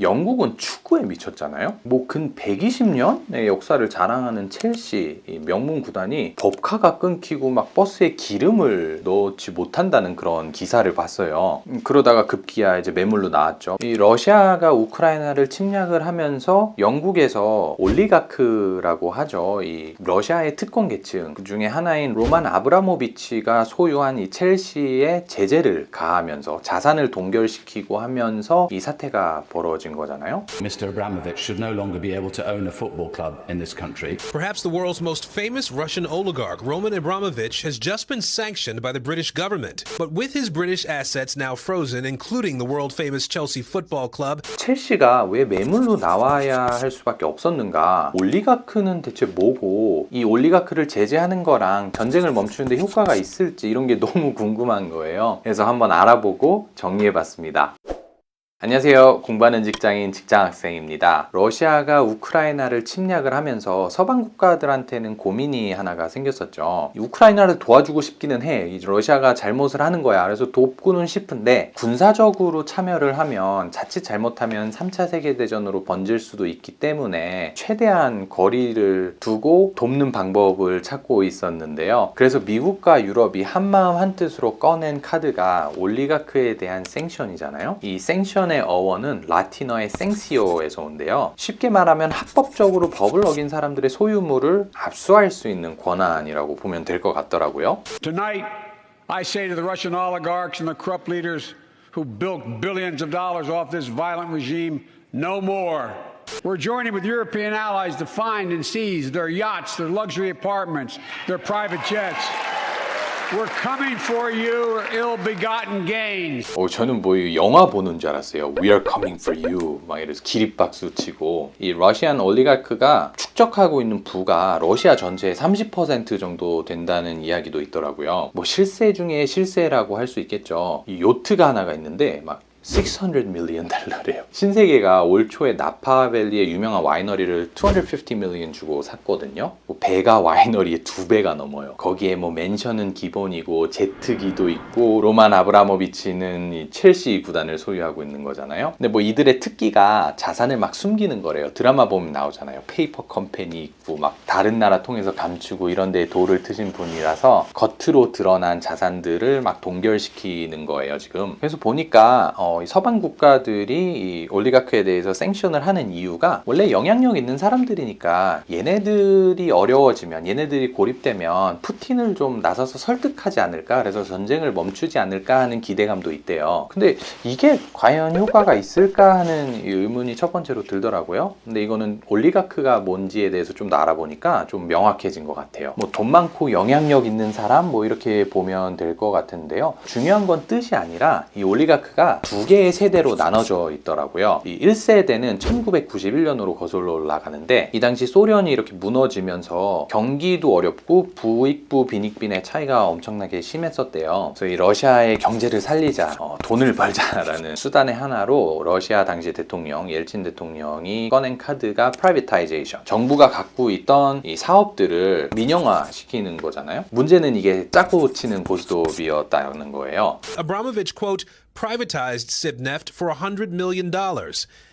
영국은 축 구에 미쳤잖아요. 뭐 근 120년의 역사를 자랑하는 첼시 이 명문 구단이 법카가 끊기고 막 버스에 기름을 넣지 못한다는 그런 기사를 봤어요. 음, 그러다가 급기야 이제 매물로 나왔죠. 이 러시아가 우크라이나를 침략을 하면서 영국에서 올리가크라고 하죠. 이 러시아의 특권 계층 그 중에 하나인 로만 아브라모비치가 소유한 이 첼시에 제재를 가하면서 자산을 동결시키고 하면서 이 사태가 벌어진 거잖아요. Mr. Abramovich should no longer be able to own a football club in this country. Perhaps the world's most famous Russian oligarch, Roman Abramovich, has just been sanctioned by the British government. But with his British assets now frozen, including the world famous Chelsea Football Club, 첼시가 왜 매물로 나와야 할 수밖에 없었는가? 올리가크는 대체 뭐고 이 올리가크를 제재하는 거랑 전쟁을 멈추는데 효과가 있을지 이런 게 너무 궁금한 거예요. 그래서 한번 알아보고 정리해 봤습니다. 안녕하세요. 공부하는 직장인 직장학생입니다. 러시아가 우크라이나를 침략을 하면서 서방 국가들한테는 고민이 하나가 생겼었죠. 이 우크라이나를 도와주고 싶기는 해. 이 러시아가 잘못을 하는 거야. 그래서 돕고는 싶은데 군사적으로 참여를 하면 자칫 잘못하면 3차 세계대전으로 번질 수도 있기 때문에 최대한 거리를 두고 돕는 방법을 찾고 있었는데요. 그래서 미국과 유럽이 한마음 한뜻으로 꺼낸 카드가 올리가크에 대한 생션이잖아요. 이 생션의 어원은 라틴어의 생시오에서 온대요. 쉽게 말하면 합법적으로 법을 어긴 사람들의 소유물을 압수할 수 있는 권한이라고 보면 될 것 같더라고요. Tonight, I say to the Russian oligarchs and the corrupt leaders who built billions of dollars off this violent regime, no more. We're joining with European allies to find and seize their yachts, their luxury apartments, their private jets. We're coming for you, ill-begotten gains. 어, 저는 뭐 영화 보는 줄 알았어요. We are coming for you. 막 이래서 기립박수 치고 이 러시안 올리가크가 축적하고 있는 부가 러시아 전체의 30% 정도 된다는 이야기도 있더라고요. 뭐 실세 중에 실세라고 할 수 있겠죠. 이 요트가 하나가 있는데 막 600 밀리언 달러래요. 신세계가 올 초에 나파밸리의 유명한 와이너리를 250 밀리언 주고 샀거든요. 뭐 배가 와이너리의 두 배가 넘어요. 거기에 뭐 맨션은 기본이고 제트기도 있고 로만 아브라모비치는 이 첼시 구단을 소유하고 있는 거잖아요. 근데 뭐 이들의 특기가 자산을 막 숨기는 거래요. 드라마 보면 나오잖아요. 페이퍼 컴퍼니 있고 막 다른 나라 통해서 감추고 이런 데에 도를 트신 분이라서 겉으로 드러난 자산들을 막 동결시키는 거예요, 지금. 그래서 보니까 어, 이 서방 국가들이 이 올리가크에 대해서 생션을 하는 이유가 원래 영향력 있는 사람들이니까 얘네들이 어려워지면 얘네들이 고립되면 푸틴을 좀 나서서 설득하지 않을까 그래서 전쟁을 멈추지 않을까 하는 기대감도 있대요. 근데 이게 과연 효과가 있을까 하는 이 의문이 첫 번째로 들더라고요. 근데 이거는 올리가크가 뭔지에 대해서 좀 더 알아보니까 좀 명확해진 것 같아요. 뭐 돈 많고 영향력 있는 사람 뭐 이렇게 보면 될 것 같은데요. 중요한 건 뜻이 아니라 이 올리가크가 두 개의 세대로 나눠져 있더라고요. 이 1세대는 1991년으로 거슬러 올라가는데 이 당시 소련이 이렇게 무너지면서 경기도 어렵고 부익부 빈익빈의 차이가 엄청나게 심했었대요. 그래서 이 러시아의 경제를 살리자, 어, 돈을 벌자라는 수단의 하나로 러시아 당시 대통령 옐친 대통령이 꺼낸 카드가 프라이빗타이제이션. 정부가 갖고 있던 이 사업들을 민영화 시키는 거잖아요. 문제는 이게 짜고 치는 고스톱이었다는 거예요. Abramovich, quote, privatized Sibneft for $100 million.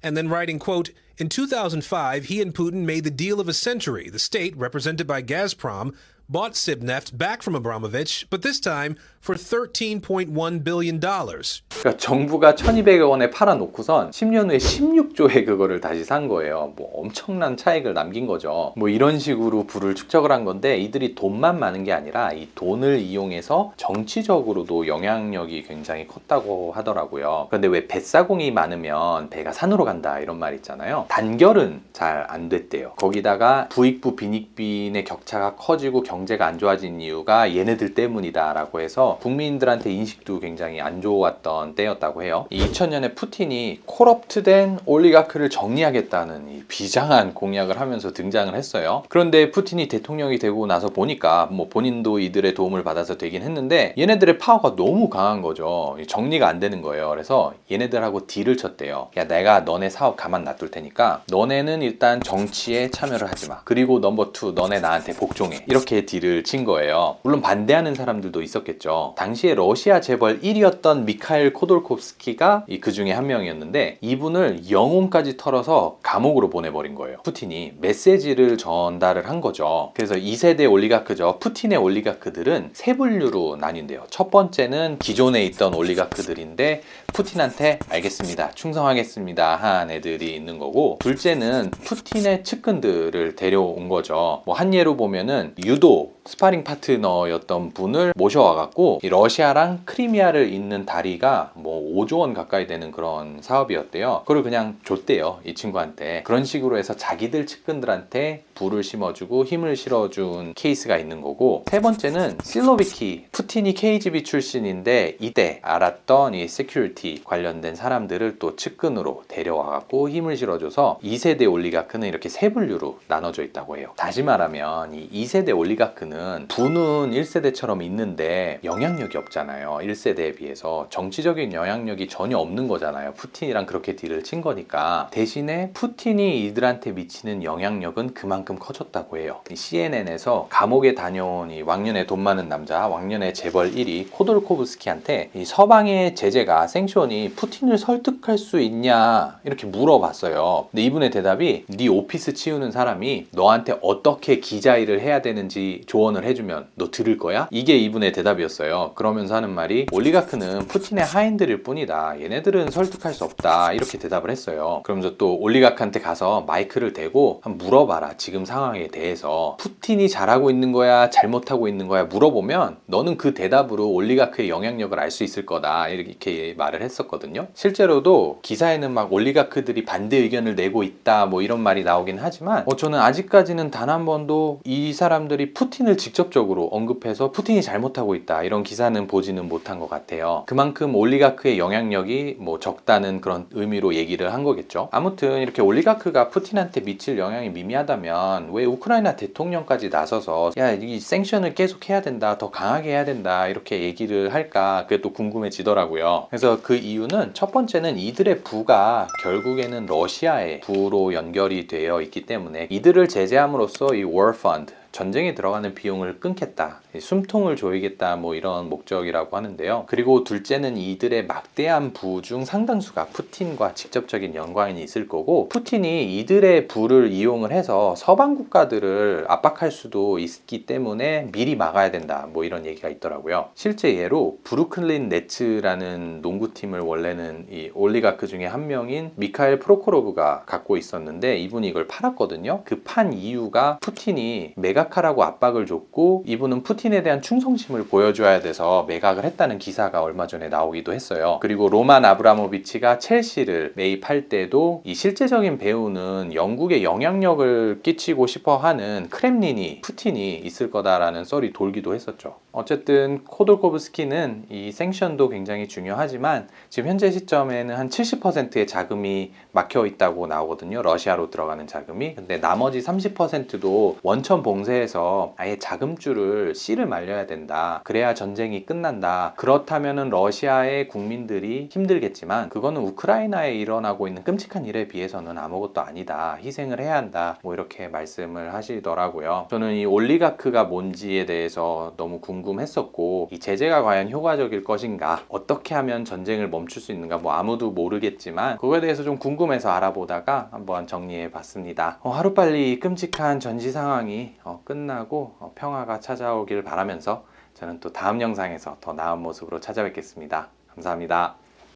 And then writing, quote, in 2005, he and Putin made the deal of a century. The state, represented by Gazprom, bought Sibneft back from Abramovich, but this time for $13.1 billion. 그러니까 정부가 1200억 원에 팔아 놓고선 10년 후에 16조에 그거를 다시 산 거예요. 뭐 엄청난 차익을 남긴 거죠. 뭐 이런 식으로 부를 축적을 한 건데 이들이 돈만 많은 게 아니라 이 돈을 이용해서 정치적으로도 영향력이 굉장히 컸다고 하더라고요. 그런데 왜 뱃사공이 많으면 배가 산으로 간다 이런 말 있잖아요. 단결은 잘 안 됐대요. 거기다가 부익부 빈익빈의 격차가 커지고 경 제가 안 좋아진 이유가 얘네들 때문이다라고 해서 국민들한테 인식도 굉장히 안 좋았던 때였다고 해요. 2000년에 푸틴이 콜업트된 올리가크를 정리하겠다는 이 비장한 공약을 하면서 등장을 했어요. 그런데 푸틴이 대통령이 되고 나서 보니까 뭐 본인도 이들의 도움을 받아서 되긴 했는데 얘네들의 파워가 너무 강한 거죠. 정리가 안 되는 거예요. 그래서 얘네들하고 딜을 쳤대요. 야 내가 너네 사업 가만 놔둘 테니까 너네는 일단 정치에 참여를 하지 마. 그리고 넘버 투 너네 나한테 복종해. 이렇게 딜을 친 거예요. 물론 반대하는 사람들도 있었겠죠. 당시에 러시아 재벌 1위였던 미카엘 코돌콥스키가 그 중에 한 명이었는데 이분을 영혼까지 털어서 감옥으로 보내버린 거예요. 푸틴이 메시지를 전달을 한 거죠. 그래서 2세대 올리가크죠. 푸틴의 올리가크들은 세 분류로 나뉜대요. 첫 번째는 기존에 있던 올리가크들인데 푸틴한테 알겠습니다. 충성하겠습니다. 한 애들이 있는 거고 둘째는 푸틴의 측근들을 데려온 거죠. 뭐 한 예로 보면은 유도 스파링 파트너였던 분을 모셔와갖고 이 러시아랑 크리미아를 잇는 다리가 뭐 5조 원 가까이 되는 그런 사업이었대요. 그걸 그냥 줬대요. 이 친구한테. 그런 식으로 해서 자기들 측근들한테 불을 심어주고 힘을 실어준 케이스가 있는 거고 세 번째는 실로비키 푸틴이 KGB 출신인데 이때 알았던 이 세큐리티 관련된 사람들을 또 측근으로 데려와갖고 힘을 실어줘서 2세대 올리가크는 이렇게 세 분류로 나눠져 있다고 해요. 다시 말하면 이 2세대 올리가크 는 부는 1세대처럼 있는데 영향력이 없잖아요. 1세대에 비해서 정치적인 영향력이 전혀 없는 거잖아요. 푸틴이랑 그렇게 딜을 친 거니까 대신에 푸틴이 이들한테 미치는 영향력은 그만큼 커졌다고 해요. CNN에서 감옥에 다녀온 이 왕년에 돈 많은 남자, 왕년의 재벌 1위 코돌코브스키한테 이 서방의 제재가 생쇼니 푸틴을 설득할 수 있냐 이렇게 물어봤어요. 근데 이분의 대답이 네 오피스 치우는 사람이 너한테 어떻게 기자 일을 해야 되는지 조언을 해주면 너 들을 거야? 이게 이분의 대답이었어요. 그러면서 하는 말이 올리가크는 푸틴의 하인들일 뿐이다. 얘네들은 설득할 수 없다. 이렇게 대답을 했어요. 그러면서 또 올리가크한테 가서 마이크를 대고 한번 물어봐라. 지금 상황에 대해서 푸틴이 잘하고 있는 거야, 잘못하고 있는 거야 물어보면 너는 그 대답으로 올리가크의 영향력을 알 수 있을 거다. 이렇게 말을 했었거든요. 실제로도 기사에는 막 올리가크들이 반대 의견을 내고 있다. 뭐 이런 말이 나오긴 하지만 어, 저는 아직까지는 단 한 번도 이 사람들이 푸틴을 직접적으로 언급해서 푸틴이 잘못하고 있다. 이런 기사는 보지는 못한 것 같아요. 그만큼 올리가크의 영향력이 뭐 적다는 그런 의미로 얘기를 한 거겠죠. 아무튼 이렇게 올리가크가 푸틴한테 미칠 영향이 미미하다면 왜 우크라이나 대통령까지 나서서 야, 이 생션을 계속 해야 된다. 더 강하게 해야 된다. 이렇게 얘기를 할까? 그게 또 궁금해지더라고요. 그래서 그 이유는 첫 번째는 이들의 부가 결국에는 러시아의 부로 연결이 되어 있기 때문에 이들을 제재함으로써 이 fund 전쟁에 들어가는 비용을 끊겠다, 숨통을 조이겠다, 뭐 이런 목적이라고 하는데요. 그리고 둘째는 이들의 막대한 부 중 상당수가 푸틴과 직접적인 연관이 있을 거고, 푸틴이 이들의 부를 이용을 해서 서방 국가들을 압박할 수도 있기 때문에 미리 막아야 된다, 뭐 이런 얘기가 있더라고요. 실제 예로 브루클린 네츠라는 농구팀을 원래는 이 올리가크 중에 한 명인 미카엘 프로코로브가 갖고 있었는데 이분이 이걸 팔았거든요. 그 판 이유가 푸틴이 매각하라고 압박을 줬고 이분은 푸틴에 대한 충성심을 보여줘야 돼서 매각을 했다는 기사가 얼마 전에 나오기도 했어요. 그리고 로만 아브라모비치가 첼시를 매입할 때도 이 실제적인 배우는 영국에 영향력을 끼치고 싶어 하는 크렘린이 푸틴이 있을 거다라는 썰이 돌기도 했었죠. 어쨌든 코돌코브스키는 이 생션도 굉장히 중요하지만 지금 현재 시점에는 한 70%의 자금이 막혀 있다고 나오거든요. 러시아로 들어가는 자금이. 근데 나머지 30%도 원천 봉쇄 해서 아예 자금줄을 씨를 말려야 된다. 그래야 전쟁이 끝난다. 그렇다면은 러시아의 국민들이 힘들겠지만 그거는 우크라이나에 일어나고 있는 끔찍한 일에 비해서는 아무것도 아니다. 희생을 해야 한다. 뭐 이렇게 말씀을 하시더라고요. 저는 이 올리가크가 뭔지에 대해서 너무 궁금했었고 이 제재가 과연 효과적일 것인가? 어떻게 하면 전쟁을 멈출 수 있는가? 뭐 아무도 모르겠지만 그거에 대해서 좀 궁금해서 알아보다가 한번 정리해 봤습니다. 어, 하루빨리 끔찍한 전시 상황이 어, 끝나고 어, 평화가 찾아오길 바라면서 저는 또 다음 영상에서 더 나은 모습으로 찾아뵙겠습니다. 감사합니다.